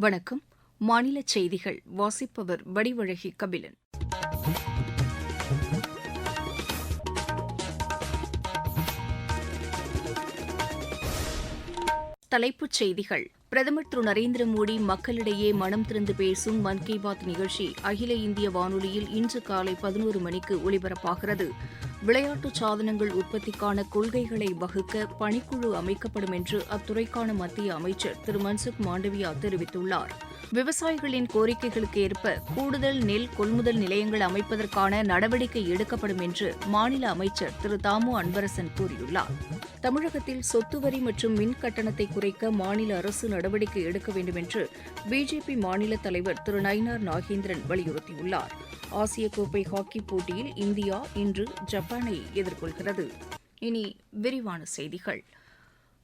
வணக்கம். மாநில செய்திகள். வாசிப்பவர் வடிவழகி கபிலன். தலைப்புச் செய்திகள். பிரதமர் திரு நரேந்திர மோடி மக்களிடையே மனம் திறந்து பேசும் மன் கி பாத் நிகழ்ச்சி அகில இந்திய வானொலியில் இன்று காலை பதினோரு மணிக்கு ஒலிபரப்பாகிறது. விளையாட்டு சாதனங்கள் உற்பத்திக்கான கொள்கைகளை வகுக்க பணிக்குழு அமைக்கப்படும் என்று அத்துறைக்கான மத்திய அமைச்சர் திரு மன்சுக் மாண்டவியா தெரிவித்துள்ளார். விவசாயிகளின் கோரிக்கைகளுக்கு ஏற்ப கூடுதல் நெல் கொள்முதல் நிலையங்கள் அமைப்பதற்கான நடவடிக்கை எடுக்கப்படும் என்று மாநில அமைச்சர் திரு தாமு அன்பரசன் கூறியுள்ளார். தமிழகத்தில் சொத்து வரி மற்றும் மின் கட்டணத்தை குறைக்க மாநில அரசு நடவடிக்கை எடுக்க வேண்டும் என்று பிஜேபி மாநில தலைவர் திரு நயினார் நாகேந்திரன் வலியுறுத்தியுள்ளார். ஆசிய கோப்பை ஹாக்கி போட்டியில் இந்தியா இன்று ஜப்பானை எதிர்கொள்கிறது. இனி விரிவான செய்திகள்.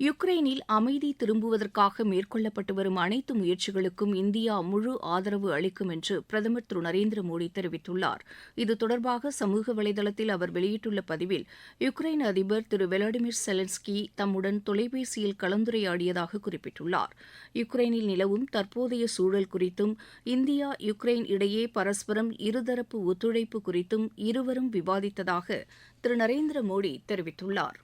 யுக்ரைனில் அமைதி திரும்புவதற்காக மேற்கொள்ளப்பட்டு வரும் அனைத்து முயற்சிகளுக்கும் இந்தியா முழு ஆதரவு அளிக்கும் என்று பிரதமர் திரு நரேந்திர மோடி தெரிவித்துள்ளார். இது தொடர்பாக சமூக வலைதளத்தில் அவர் வெளியிட்டுள்ள பதிவில் யுக்ரைன் அதிபர் திரு வெலாடிமிர் செலன்ஸ்கி தம்முடன் தொலைபேசியில் கலந்துரையாடியதாக குறிப்பிட்டுள்ளார். யுக்ரைனில் நிலவும் தற்போதைய சூழல் குறித்தும் இந்தியா யுக்ரைன் இடையே பரஸ்பரம் இருதரப்பு ஒத்துழைப்பு குறித்தும் இருவரும் விவாதித்ததாக திரு நரேந்திர மோடி தெரிவித்துள்ளார்.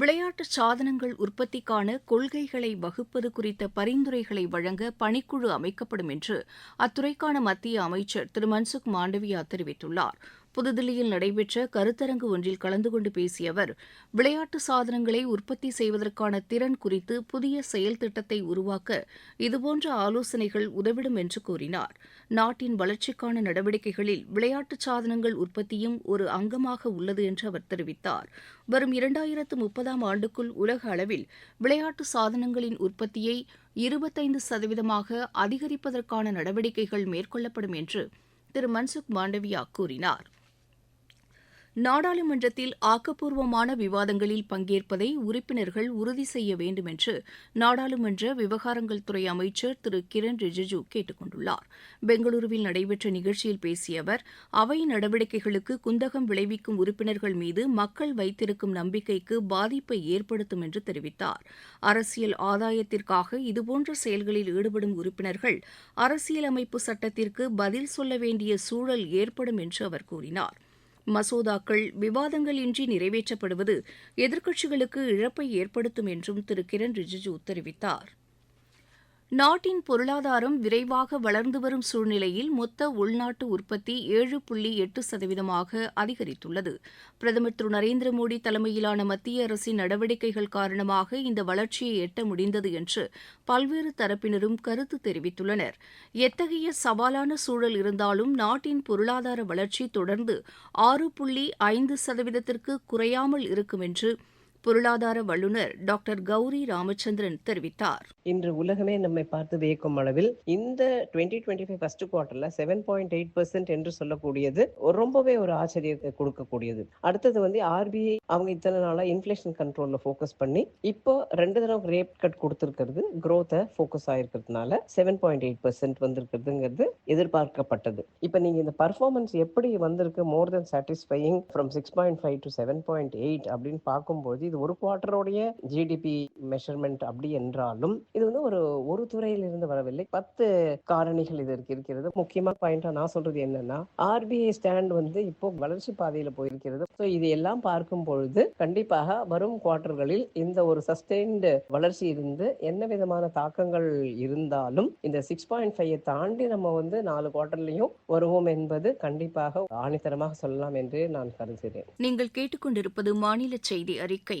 விளையாட்டு சாதனங்கள் உற்பத்திக்கான கொள்கைகளை வகுப்பது குறித்த பரிந்துரைகளை வழங்க பணிக்குழு அமைக்கப்படும் என்று அத்துறைக்கான மத்திய அமைச்சர் திரு மன்சுக் மாண்டவியா தெரிவித்துள்ளார். புதுதில்லியில் நடைபெற்ற கருத்தரங்கு ஒன்றில் கலந்து கொண்டு பேசிய அவர் விளையாட்டு சாதனங்களை உற்பத்தி செய்வதற்கான திறன் குறித்து புதிய செயல் திட்டத்தை உருவாக்க இதுபோன்ற ஆலோசனைகள் உதவிடும் என்று கூறினார். நாட்டின் வளர்ச்சிக்கான நடவடிக்கைகளில் விளையாட்டு சாதனங்கள் உற்பத்தியும் ஒரு அங்கமாக உள்ளது என்று அவர் தெரிவித்தார். வரும் இரண்டாயிரத்து முப்பதாம் ஆண்டுக்குள் உலக அளவில் விளையாட்டு சாதனங்களின் உற்பத்தியை இருபத்தைந்து சதவீதமாக அதிகரிப்பதற்கான நடவடிக்கைகள் மேற்கொள்ளப்படும் என்று திரு மன்சுக் மாண்டவியா கூறினார். நாடாளுமன்றத்தில் ஆக்கப்பூர்வமான விவாதங்களில் பங்கேற்பதை உறுப்பினர்கள் உறுதி செய்ய வேண்டும் என்று நாடாளுமன்ற விவகாரங்கள் துறை அமைச்சர் திரு கிரண் ரிஜிஜு கேட்டுக் கொண்டுள்ளார் பெங்களூருவில் நடைபெற்ற நிகழ்ச்சியில் பேசிய அவர் அவை நடவடிக்கைகளுக்கு குந்தகம் விளைவிக்கும் உறுப்பினர்கள் மீது மக்கள் வைத்திருக்கும் நம்பிக்கைக்கு பாதிப்பை ஏற்படுத்தும் என்று தெரிவித்தார். அரசியல் ஆதாயத்திற்காக இதுபோன்ற செயல்களில் ஈடுபடும் உறுப்பினர்கள் அரசியலமைப்பு சட்டத்திற்கு பதில் சொல்ல வேண்டிய சூழல் ஏற்படும் என்று அவர் கூறினார். மசோதாக்கள் விவாதங்கள் இன்றி நிறைவேற்றப்படுவது எதிர்க்கட்சிகளுக்கு இழப்பை ஏற்படுத்தும் என்றும் திரு கிரண் ரிஜிஜூ தெரிவித்தாா் நாட்டின் பொருளாதாரம் விரைவாக வளர்ந்து வரும் சூழ்நிலையில் மொத்த உள்நாட்டு உற்பத்தி ஏழு புள்ளி எட்டு சதவீதமாக அதிகரித்துள்ளது. பிரதமர் திரு நரேந்திர மோடி தலைமையிலான மத்திய அரசின் நடவடிக்கைகள் காரணமாக இந்த வளர்ச்சியை எட்ட முடிந்தது என்று பல்வேறு தரப்பினரும் கருத்து தெரிவித்துள்ளனர். எத்தகைய சவாலான சூழல் இருந்தாலும் நாட்டின் பொருளாதார வளர்ச்சி தொடர்ந்து ஆறு புள்ளி ஐந்து சதவீதத்திற்கு குறையாமல் இருக்கும் என்று பொருளாதார வல்லுநர் டாக்டர் கௌரி ராமச்சந்திரன் தெரிவித்தார். இன்று உலகமே நம்மை பார்த்து வியக்கும் அளவில் இந்த டுவெண்ட்டி டுவெண்ட்டி ஃபைவ் ஃபர்ஸ்ட் குவார்டர்ல செவன் பாயிண்ட் எயிட் பர்சன்ட் என்று சொல்லக்கூடியது ரொம்பவே ஒரு ஆச்சரியத்தை கொடுக்கக்கூடியது. அடுத்தது வந்து ஆர்பிஐ அவங்க இத்தனை நாளா இன்ஃபிளேஷன் கண்ட்ரோல்ல ஃபோக்கஸ் பண்ணி இப்போ ரெண்டு தடவை ரேட் கட் கொடுத்துருக்கறது க்ரோத்தை ஃபோக்கஸ் ஆயிருக்கிறதுனால செவன் பாயிண்ட் எயிட் பர்சன்ட் வந்திருக்கிறதுங்கிறது எதிர்பார்க்கப்பட்டது. இப்போ நீங்க இந்த பர்ஃபார்மன்ஸ் எப்படி வந்திருக்கு more than satisfying from six point five to seven point eight அப்படின்னு பார்க்கும்போது இது ஒரு குவார்டருடைய ஜிடிபி மெஷர்மெண்ட் அப்படி என்றாலும் இது வந்து ஒரு ஒரு துறையிலிருந்து வரவில்லை. பத்து காரணிகள் இதற்கு இருக்கிறது. முக்கியமா பாயிண்டா நான் சொல்றது என்னன்னா ஆர்பிஐ ஸ்டாண்ட் வந்து இப்போ வளர்ச்சி பாதையில போயிருக்கிறது. ஸோ இது எல்லாம் பார்க்கும் பொழுது கண்டிப்பாக வரும் குவார்டர்களில் இந்த ஒரு சஸ்டெயின்டு வளர்ச்சி இருந்து என்ன விதமான தாக்கங்கள் இருந்தாலும் இந்த சிக்ஸ் பாயிண்ட் ஃபைவ் தாண்டி நம்ம வந்து நாலு குவார்டர்லையும் வருவோம் என்பது கண்டிப்பாக ஆணித்தரமாக சொல்லலாம் என்று நான் கருதுகிறேன். நீங்கள் கேட்டுக்கொண்டிருப்பது மாநில செய்தி அறிக்கை.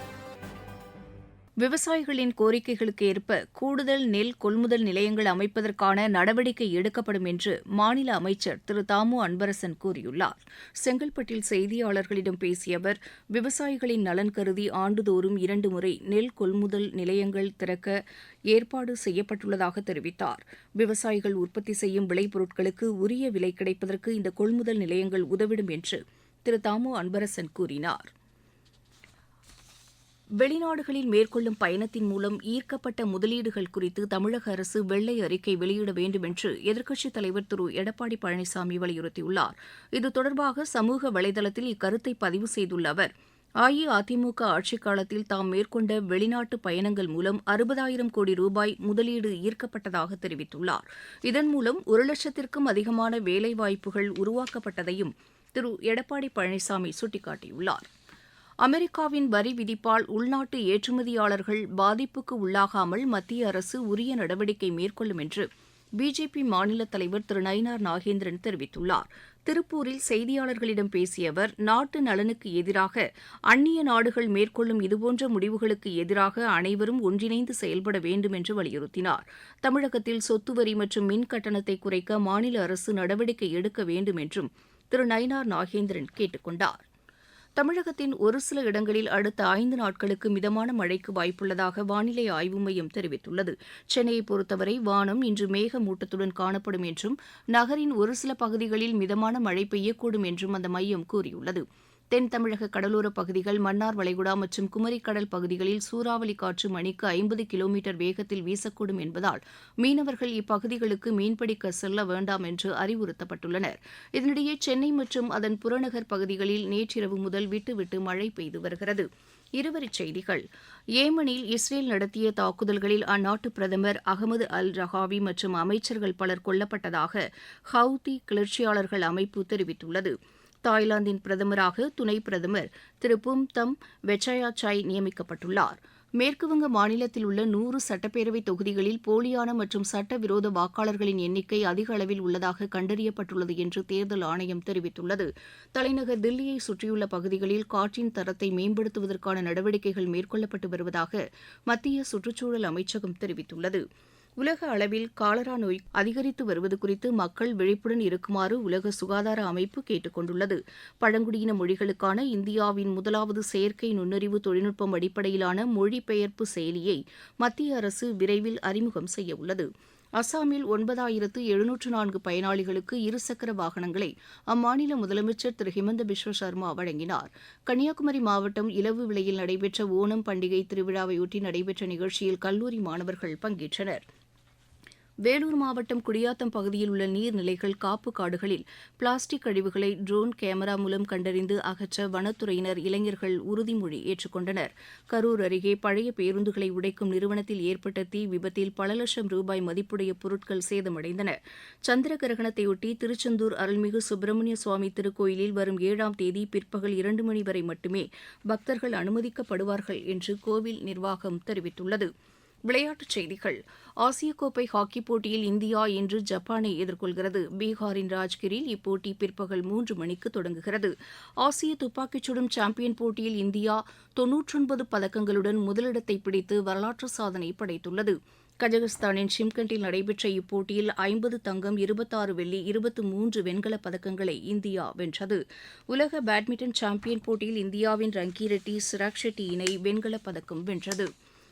விவசாயிகளின் கோரிக்கைகளுக்கு ஏற்ப கூடுதல் நெல் கொள்முதல் நிலையங்கள் அமைப்பதற்கான நடவடிக்கை எடுக்கப்படும் என்று மாநில அமைச்சர் திரு தாமு அன்பரசன் கூறியுள்ளார். செங்கல்பட்டில் செய்தியாளர்களிடம் பேசிய அவர் விவசாயிகளின் நலன் கருதி ஆண்டுதோறும் இரண்டு முறை நெல் கொள்முதல் நிலையங்கள் திறக்க ஏற்பாடு செய்யப்பட்டுள்ளதாக தெரிவித்தார். விவசாயிகள் உற்பத்தி செய்யும் விளைபொருட்களுக்கு உரிய விலை கிடைப்பதற்கு இந்த கொள்முதல் நிலையங்கள் உதவிடும் என்று திரு தாமு அன்பரசன் கூறினார். வெளிநாடுகளில் மேற்கொள்ளும் பயணத்தின் மூலம் ஈர்க்கப்பட்ட முதலீடுகள் குறித்து தமிழக அரசு வெள்ளை அறிக்கை வெளியிட வேண்டும் என்று எதிர்க்கட்சித் தலைவர் திரு எடப்பாடி பழனிசாமி வலியுறுத்தியுள்ளார். இது தொடர்பாக சமூக வலைதளத்தில் இக்கருத்தை பதிவு செய்துள்ள அவர் அஇஅதிமுக ஆட்சிக் காலத்தில் தாம் மேற்கொண்ட வெளிநாட்டு பயணங்கள் மூலம் அறுபதாயிரம் கோடி ரூபாய் முதலீடு ஈர்க்கப்பட்டதாக தெரிவித்துள்ளார். இதன் மூலம் ஒரு லட்சத்திற்கும் அதிகமான வேலைவாய்ப்புகள் உருவாக்கப்பட்டதையும் திரு எடப்பாடி பழனிசாமி சுட்டிக்காட்டியுள்ளார். அமெரிக்காவின் வரி விதிப்பால் உள்நாட்டு ஏற்றுமதியாளர்கள் பாதிப்புக்கு உள்ளாகாமல் மத்திய அரசு உரிய நடவடிக்கை மேற்கொள்ளும் என்று பிஜேபி மாநில தலைவர் திரு நயினார் நாகேந்திரன் தெரிவித்துள்ளார். திருப்பூரில் செய்தியாளர்களிடம் பேசிய அவர் நாட்டு நலனுக்கு எதிராக அந்நிய நாடுகள் மேற்கொள்ளும் இதுபோன்ற முடிவுகளுக்கு எதிராக அனைவரும் ஒன்றிணைந்து செயல்பட வேண்டும் என்று வலியுறுத்தினார். தமிழகத்தில் சொத்து வரி மற்றும் மின் கட்டணத்தை குறைக்க மாநில அரசு நடவடிக்கை எடுக்க வேண்டும் என்றும் திரு நயினார் நாகேந்திரன் கேட்டுக் கொண்டார் தமிழகத்தின் ஒரு சில இடங்களில் அடுத்த ஐந்து நாட்களுக்கு மிதமான மழைக்கு வாய்ப்புள்ளதாக வானிலை ஆய்வு மையம் தெரிவித்துள்ளது. சென்னையை பொறுத்தவரை வானம் இன்று மேகமூட்டத்துடன் காணப்படும் என்றும் நகரின் ஒரு சில பகுதிகளில் மிதமான மழை பெய்யக்கூடும் என்றும் அந்த மையம் கூறியுள்ளது. தென் தமிழக கடலோரப் பகுதிகள் மன்னார் வளைகுடா மற்றும் குமரிக்கடல் பகுதிகளில் சூறாவளி காற்று மணிக்கு ஐம்பது கிலோமீட்டர் வேகத்தில் வீசக்கூடும் என்பதால் மீனவர்கள் இப்பகுதிகளுக்கு மீன்பிடிக்க செல்ல வேண்டாம் என்று அறிவுறுத்தப்பட்டுள்ளனர். இதனிடையே சென்னை மற்றும் அதன் புறநகர் பகுதிகளில் நேற்றிரவு முதல் விட்டுவிட்டு மழை பெய்து வருகிறது. இருவரிச் செய்திகள். ஏமனில் இஸ்ரேல் நடத்திய தாக்குதல்களில் அந்நாட்டு பிரதமர் அகமது அல் ரஹாவி மற்றும் அமைச்சர்கள் பலர் கொல்லப்பட்டதாக ஹவுதி கிளர்ச்சியாளர்கள் அமைப்பு தெரிவித்துள்ளது. தாய்லாந்தின் பிரதமராக துணை பிரதமர் திரு பும் தம் வெச்சயாச்சாய் நியமிக்கப்பட்டுள்ளார். மேற்குவங்க மாநிலத்தில் உள்ள நூறு சட்டப்பேரவை தொகுதிகளில் போலியான மற்றும் சட்டவிரோத வாக்காளர்களின் எண்ணிக்கை அதிக அளவில் உள்ளதாக கண்டறியப்பட்டுள்ளது என்று தேர்தல் ஆணையம் தெரிவித்துள்ளது. தலைநகர் தில்லியை சுற்றியுள்ள பகுதிகளில் காற்றின் தரத்தை மேம்படுத்துவதற்கான நடவடிக்கைகள் மேற்கொள்ளப்பட்டு வருவதாக மத்திய சுற்றுச்சூழல் அமைச்சகம் தெரிவித்துள்ளது. உலக அளவில் காலரா நோய் அதிகரித்து வருவது குறித்து மக்கள் விழிப்புடன் இருக்குமாறு உலக சுகாதார அமைப்பு கேட்டுக் கொண்டுள்ளது. பழங்குடியின மொழிகளுக்கான இந்தியாவின் முதலாவது செயற்கை நுண்ணறிவு தொழில்நுட்பம் அடிப்படையிலான மொழிபெயர்ப்பு செயலியை மத்திய அரசு விரைவில் அறிமுகம் செய்யவுள்ளது அசாமில் ஒன்பதாயிரத்து எழுநூற்று நான்கு பயனாளிகளுக்கு இருசக்கர வாகனங்களை அம்மாநில முதலமைச்சர் திரு. ஹிமந்த பிஸ்வ சர்மா வழங்கினார். கன்னியாகுமரி மாவட்டம் இலவு விலையில் நடைபெற்ற ஓணம் பண்டிகை திருவிழாவையொட்டி நடைபெற்ற நிகழ்ச்சியில் கல்லூரி மாணவர்கள் பங்கேற்றனர். வேலூர் மாவட்டம் குடியாத்தம் பகுதியில் உள்ள நீர்நிலைகள் காப்பு காடுகளில் பிளாஸ்டிக் கழிவுகளை ட்ரோன் கேமரா மூலம் கண்டறிந்து அகற்ற வனத்துறையினர் இளைஞர்கள் உறுதிமொழி ஏற்றுக்கொண்டனர். கரூர் அருகே பழைய பேருந்துகளை உடைக்கும் நிறுவனத்தில் ஏற்பட்ட தீ விபத்தில் பல லட்சம் ரூபாய் மதிப்புடைய பொருட்கள் சேதமடைந்தன. சந்திர கிரகணத்தையொட்டி திருச்செந்தூர் அருள்மிகு சுப்பிரமணிய சுவாமி திருக்கோயிலில் வரும் ஏழாம் தேதி பிற்பகல் இரண்டு மணி வரை மட்டுமே பக்தர்கள் அனுமதிக்கப்படுவார்கள் என்று கோவில் நிர்வாகம் தெரிவித்துள்ளது. விளையாட்டுச் செய்திகள். ஆசிய கோப்பை ஹாக்கிப் போட்டியில் இந்தியா இன்று ஜப்பானை எதிர்கொள்கிறது. பீகாரின் ராஜ்கிரில் இப்போட்டி பிற்பகல் மூன்று மணிக்கு தொடங்குகிறது. ஆசிய துப்பாக்கிச் சுடும் சாம்பியன் போட்டியில் இந்தியா தொன்னூற்றொன்பது பதக்கங்களுடன் முதலிடத்தை பிடித்து வரலாற்று சாதனை படைத்துள்ளது. கஜகஸ்தானின் ஷிம்கண்டில் நடைபெற்ற இப்போட்டியில் ஐம்பது தங்கம் இருபத்தாறு வெள்ளி இருபத்து மூன்று வெண்கலப் பதக்கங்களை இந்தியா வென்றது. உலக பேட்மிண்டன் சாம்பியன் போட்டியில் இந்தியாவின் ரங்கி ரெட்டி சிராக் ஷெட்டி இணை வெண்கலப் பதக்கம் வென்றது.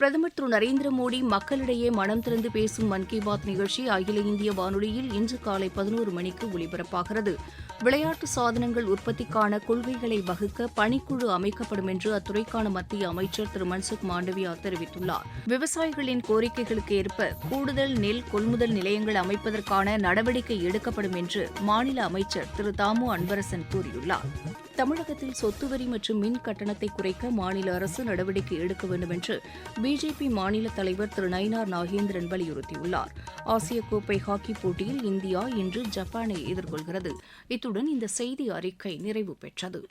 பிரதமர் திரு நரேந்திர மோடி மக்களிடையே மனம் திறந்து பேசும் மன் கி பாத் நிகழ்ச்சி அகில இந்திய வானொலியில் இன்று காலை பதினோரு மணிக்கு ஒலிபரப்பாகிறது. விளையாட்டு சாதனங்கள் உற்பத்திக்கான கொள்கைகளை வகுக்க பணிக்குழு அமைக்கப்படும் என்று அத்துறைக்கான மத்திய அமைச்சர் திரு மன்சுக் மாண்டவியா தெரிவித்துள்ளார். விவசாயிகளின் கோரிக்கைகளுக்கு ஏற்ப கூடுதல் நெல் கொள்முதல் நிலையங்கள் அமைப்பதற்கான நடவடிக்கை எடுக்கப்படும் என்று மாநில அமைச்சர் திரு தாமு அன்பரசன் கூறியுள்ளார். தமிழகத்தில் சொத்து வரி மற்றும் மின் கட்டணத்தை குறைக்க மாநில அரசு நடவடிக்கை எடுக்க வேண்டும் என்று பிஜேபி மாநில தலைவர் திரு நயினார் நாகேந்திரன் வலியுறுத்தியுள்ளார். ஆசிய கோப்பை ஹாக்கி போட்டியில் இந்தியா இன்று ஜப்பானை எதிர்கொள்கிறது. இத்துடன் இந்த செய்தி அறிக்கை நிறைவு பெற்றது.